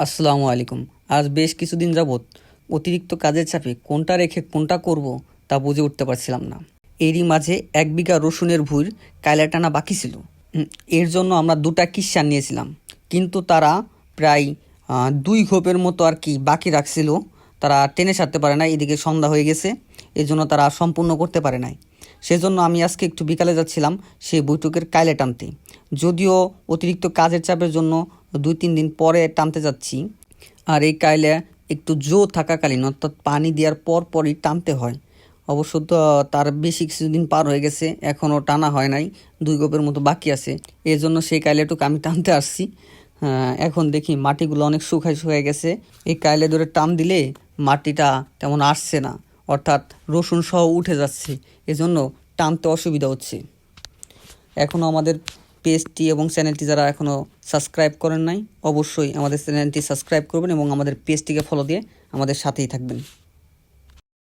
আসসালামু আলাইকুম। আজ বেশ কিছুদিন যাবৎ অতিরিক্ত কাজের চাপে কোনটা রেখে কোনটা করব তা বুঝে উঠতে পারছিলাম না। এরই মাঝে এক বিঘা রসুনের ভুঁড় কায়লা টানা বাকি ছিল। এর জন্য আমরা দুটা কিস্সান নিয়েছিলাম। কিন্তু তারা প্রায় দুই ঘোপের মতো আর কি বাকি রাখছিল। তারা টেনে সারতে পারে না এদিকে সন্ধ্যা হয়ে গেছে। এই জন্য তারা সম্পূর্ণ করতে পারে নাই। সেজন্য আমি আজকে একটু বিকালে যাচ্ছিলাম সেই বৈঠকের কাইলে টানতে। যদিও অতিরিক্ত কাজের চাপের জন্য দুই তিন দিন পরে টানতে যাচ্ছি। আর এই কাইলে একটু জো থাকাকালীন অর্থাৎ পানি দেওয়ার পর পরই টানতে হয়। অবশ্য তো তার বেশি কিছুদিন পার হয়ে গেছে এখনও টানা হয় নাই দুই গোপের মতো বাকি আছে। এই জন্য সেই কাইলেটুকু আমি টানতে আসছি। হ্যাঁ, এখন দেখি মাটিগুলো অনেক শুকায় শুকায় গেছে। এই কাইলে ধরে টান দিলে মাটিটা তেমন আসছে না অর্থাৎ রসুন সহ উঠে যাচ্ছে। এজন্য টানতে অসুবিধা হচ্ছে। এখনও আমাদের পেজটি এবং চ্যানেলটি যারা এখনও সাবস্ক্রাইব করেন নাই, অবশ্যই আমাদের চ্যানেলটি সাবস্ক্রাইব করবেন এবং আমাদের পেজটিকে ফলো দিয়ে আমাদের সাথেই থাকবেন।